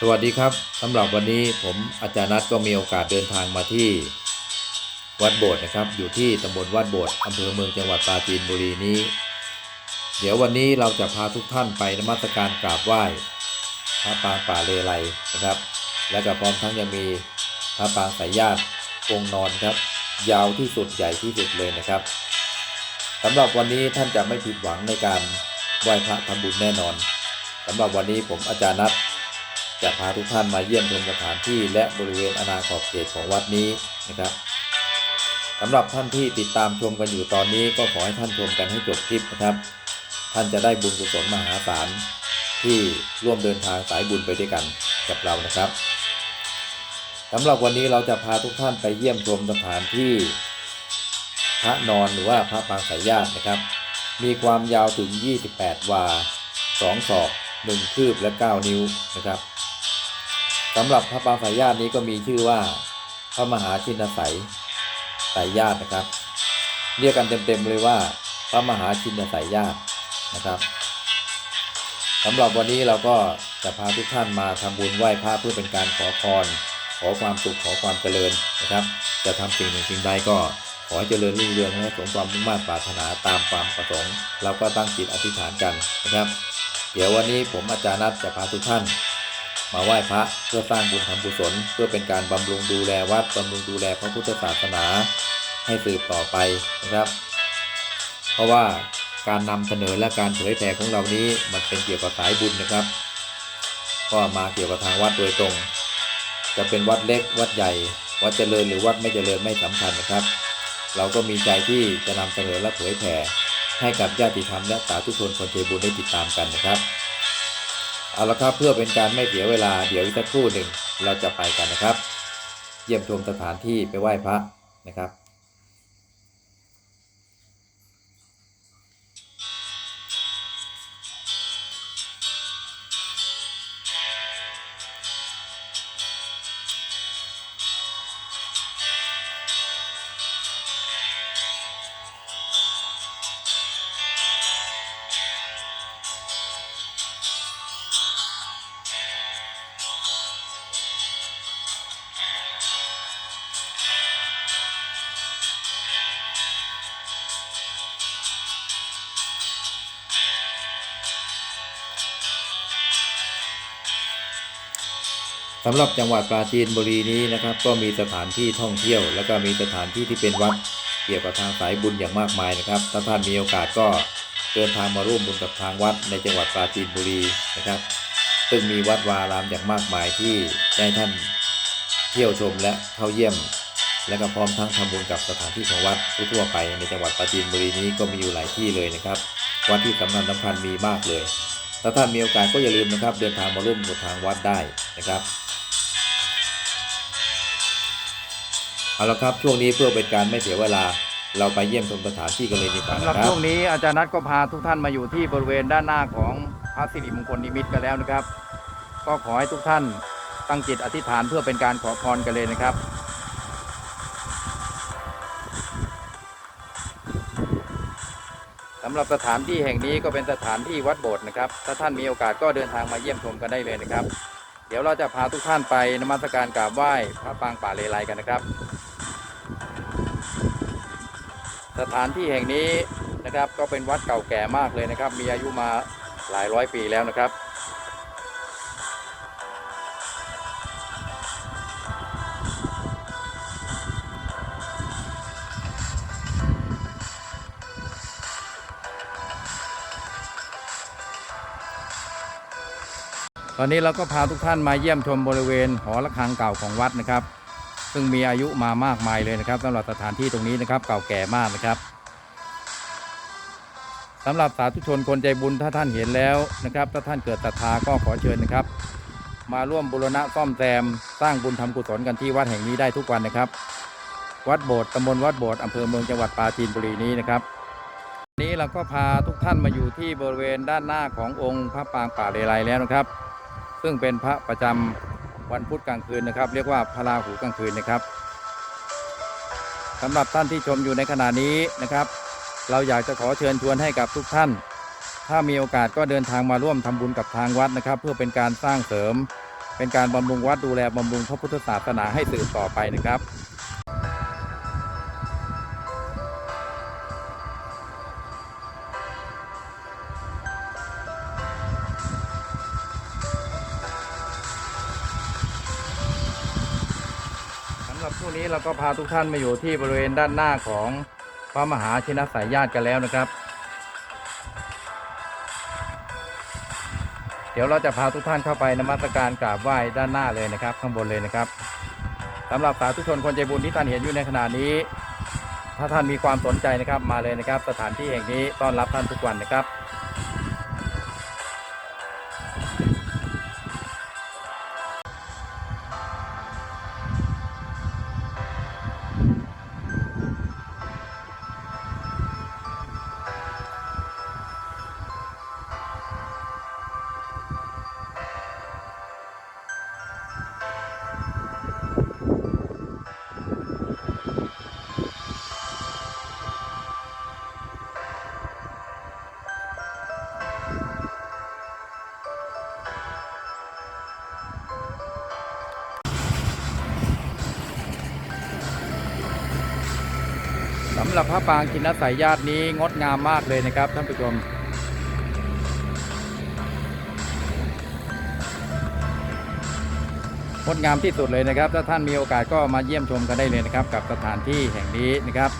สวัสดีครับสำหรับวันนี้ผมอาจารย์นัทก็มีโอกาสเดินทางมาที่วัดโบสถ์นะครับ อยู่ที่ตำบลวัดโบสถ์อำเภอเมืองจังหวัดปราจีนบุรีนี้ เดี๋ยววันนี้เราจะพาทุกท่านไปนมัสการกราบไหว้พระปางป่าเลไลนะครับ และก็พร้อมทั้งยังมีพระปางสายญาติองค์นอนครับ ยาวที่สุดใหญ่ที่สุดเลยนะครับสำหรับวันนี้ท่านจะไม่ผิดหวังในการไหว้พระทำบุญแน่นอนสำหรับวันนี้ผมอาจารย์นัท จะพาทุกท่านมาเยี่ยมชมสถานที่และบริเวณอาณาขอบเขตของวัดนี้นะครับสำหรับท่านที่ติดตามชมกันอยู่ตอนนี้ก็ขอให้ท่านชมกันให้จบคลิปนะครับ ท่านจะได้บุญกุศลมหาศาลที่ร่วมเดินทางสายบุญไปด้วยกันกับเรานะครับสำหรับวันนี้เราจะพาทุกท่านไปเยี่ยมชมสถานที่พระนอนหรือว่าพระปางสายญาตินะครับ มีความยาวถึง 28 วา 2 ศอก 1 คืบและ 9 นิ้วนะครับ สำหรับพระปางสายญาตินี้ก็มีชื่อว่า พระมหาชินไสยสายญาตินะครับ เรียกกันเต็มๆเลยว่า พระมหาชินไสยญาตินะครับสำหรับวันนี้เราก็จะพาทุกท่านมาทำบุญไหว้พระเพื่อเป็นการขอพรขอความสุขขอความเจริญนะครับ จะทำสิ่งหนึ่งสิ่งใดก็ขอให้เจริญรุ่งเรืองและสมความมุ่งมั่นปรารถนาตามความประสงค์ เราก็ตั้งจิตอธิษฐานกันนะครับ เดี๋ยววันนี้ผมอาจารย์นัทจะพาทุกท่าน มาไหว้พระเพื่อสร้างบุญทำกุศล เพื่อเป็นการบำรุงดูแลวัดบำรุงดูแลพระพุทธศาสนา ให้สืบต่อไปนะครับ เพราะว่าการนำเสนอและการเผยแผ่ของเรานี้มันเป็นเกี่ยวกับสายบุญนะครับ ก็มาเกี่ยวกับทางวัดโดยตรง จะเป็นวัดเล็กวัดใหญ่ วัดเจริญหรือวัดไม่เจริญไม่สำคัญนะครับ เราก็มีใจที่จะนำเสนอและเผยแผ่ให้กับญาติธรรมและสาธุชนคนเทบุญได้ติดตามกันนะครับ เอาละครับเพื่อเป็นการไม่เสียเวลาเดี๋ยวอีกสักครู่หนึ่งเราจะไปกันนะครับ เยี่ยมชมสถานที่ไปไหว้พระนะครับ สำหรับจังหวัดปราจีนบุรีนี้นะครับ ก็มีสถานที่ท่องเที่ยว แล้วก็มีสถานที่ที่เป็นวัดเกี่ยวกับทางสายบุญอย่างมากมายนะครับ ถ้าท่านมีโอกาสก็เดินทางมาร่วมบุญกับทางวัดในจังหวัดปราจีนบุรีนะครับ ซึ่งมีวัดวาอารามอย่างมากมายที่ให้ท่านเที่ยวชมและเข้าเยี่ยม และก็พร้อมทั้งทำบุญกับสถานที่ของวัดทั่วไปในจังหวัดปราจีนบุรีนี้ก็มีอยู่หลายที่เลยนะครับ วัดที่สำคัญสำคัญมีมากเลย ถ้าท่านมีโอกาสก็อย่าลืมนะครับ เดินทางมาร่วมกับทางวัดได้นะครับเอาละครับช่วงนี้เพื่อเป็นการไม่เสียเวลา เราไปเยี่ยมชมสถานที่กันเลยดีกว่าสำหนะรับครับ ช่วงนี้อาจารย์นัทก็พาทุกท่านมาอยู่ที่บริเวณด้านหน้าของพระสิริมงคลนิมิตกันแล้วนะครับ ก็ขอให้ทุกท่านตั้งจิตอธิษฐานเพื่อเป็นการขอพรกันเลยนะครับำหรับสถานที่แห่งนี้ก็เป็นสถานที่วัดโบสถ์นะครับ ถ้าท่านมีโอกาสก็เดินทางมาเยี่ยมชมกันได้เลยนะครับ เดี๋ยวเราจะพาทุกท่านไปนมัสการกราบไหว้พระปางป่าเลไลกันนะครับ สถานที่แห่งนี้นะครับก็เป็นวัดเก่าแก่มากเลยนะครับ มีอายุมาหลายร้อยปีแล้วนะครับ ตอนนี้เราก็พาทุกท่านมาเยี่ยมชมบริเวณหอระฆังเก่าของวัดนะครับ ซึ่งมีอายุมามากมายเลยนะครับสำหรับสถานที่ตรงนี้นะครับ เก่าแก่มากนะครับสำหรับสาธุชนคนใจบุญถ้าท่านเห็นแล้วนะครับ ถ้าท่านเกิดศรัทธาก็ขอเชิญนะครับ มาร่วมบูรณะซ่อมแซมสร้างบุญทำกุศลกันที่วัดแห่งนี้ได้ทุกวันนะครับ วัดโบสถ์ตำบลวัดโบสถ์อำเภอเมืองจังหวัดปราจีนบุรีนี้นะครับนนี้เราก็พาทุกท่านมาอยู่ที่บริเวณด้านหน้าขององค์พระปางป่าเลไลแล้วนะครับ ซึ่งเป็นพระประจำวันพุธกลางคืนนะครับ เรียกว่าพระราหูกลางคืนนะครับสำหรับท่านที่ชมอยู่ในขณะนี้นะครับ เราอยากจะขอเชิญชวนให้กับทุกท่าน ถ้ามีโอกาสก็เดินทางมาร่วมทำบุญกับทางวัดนะครับ เพื่อเป็นการสร้างเสริม เป็นการบำรุงวัดดูแลบำรุงพระพุทธศาสนาให้สืบต่อไปนะครับ หรับช่วงนี้เราก็พาทุกท่านมาอยู่ที่บริเวณด้านหน้าของพระมหาชินสายญาติกันแล้วนะครับ เดี๋ยวเราจะพาทุกท่านเข้าไปนมัสการกราบไหว้ด้านหน้าเลยนะครับ ข้างบนเลยนะครับสำหรับสาธุชนคนใจบุญที่ท่านเห็นอยู่ในขณะนี้ ถ้าท่านมีความสนใจนะครับมาเลยนะครับ สถานที่แห่งนี้ต้อนรับท่านทุกวันนะครับำหรับพระปางกินสายญาตินี้งดงามมากเลยนะครับท่านผู้ชมงดงามที่สุดเลยนะครับ ถ้าท่านมีโอกาสก็มาเยี่ยมชมกันได้เลยนะครับ กับสถานที่แห่งนี้นะครับ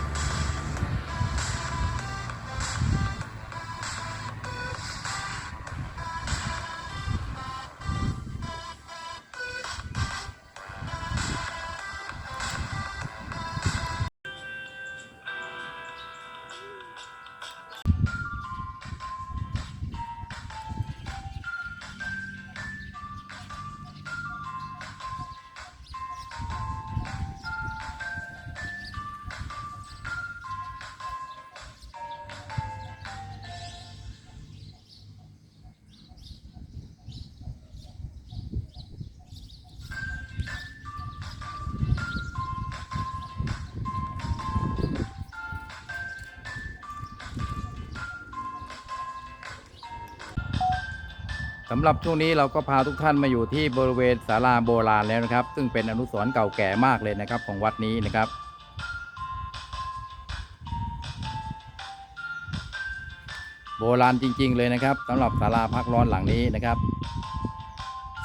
ำหรับช่วงนี้เราก็พาทุกท่านมาอยู่ที่บริเวณศาลาโบราณแล้วนะครับ ซึ่งเป็นอนุสรณ์เก่าแก่มากเลยนะครับของวัดนี้นะครับ โบราณจริง ๆ เลยนะครับสำหรับศาลาพักร้อนหลังนี้นะครับ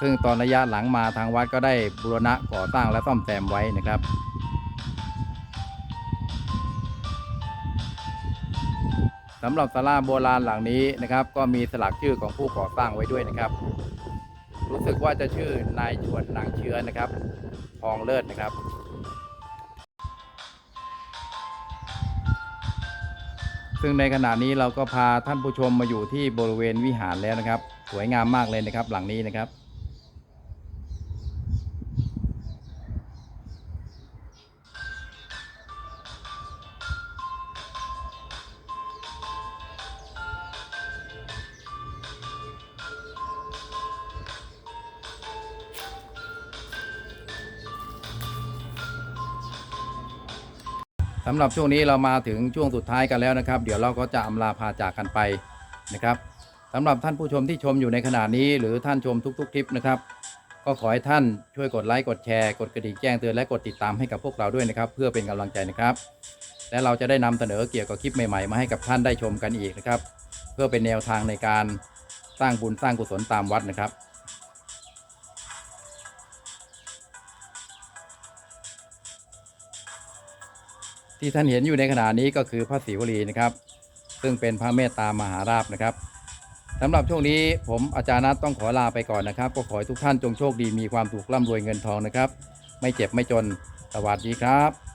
ซึ่งตอนระยะหลังมาทางวัดก็ได้บูรณะก่อสร้างและซ่อมแซมไว้นะครับ สำหรับศาลาโบราณหลังนี้นะครับ ก็มีสลักชื่อของผู้ก่อสร้างไว้ด้วยนะครับ รู้สึกว่าจะชื่อนายชวนนางเชื้อนะครับทองเลิศนะครับซึ่งในขณะนี้เราก็พาท่านผู้ชมมาอยู่ที่บริเวณวิหารแล้วนะครับ สวยงามมากเลยนะครับ หลังนี้นะครับ สำหรับช่วงนี้เรามาถึงช่วงสุดท้ายกันแล้วนะครับ เดี๋ยวเราก็จะอำลาพาจากกันไปนะครับสำหรับท่านผู้ชมที่ชมอยู่ในขณะนี้ หรือท่านชมทุกๆคลิปนะครับ ก็ขอให้ท่านช่วยกดไลค์กดแชร์กดกระดิ่งแจ้งเตือนและกดติดตามให้กับพวกเราด้วยนะครับ เพื่อเป็นกำลังใจนะครับ และเราจะได้นำเสนอเกี่ยวกับคลิปใหม่ๆ มาให้กับท่านได้ชมกันอีกนะครับ เพื่อเป็นแนวทางในการสร้างบุญสร้างกุศลตามวัดนะครับ ที่ท่านเห็นอยู่ในขณะนี้ก็คือพระศิวลีนะครับ ซึ่งเป็นพระเมตตามหาราบนะครับสำหรับช่วงนี้ผมอาจารย์นัทต้องขอลาไปก่อนนะครับ ก็ขอให้ทุกท่านจงโชคดีมีความถูกร่ำรวยเงินทองนะครับ ไม่เจ็บไม่จนสวัสดีครับ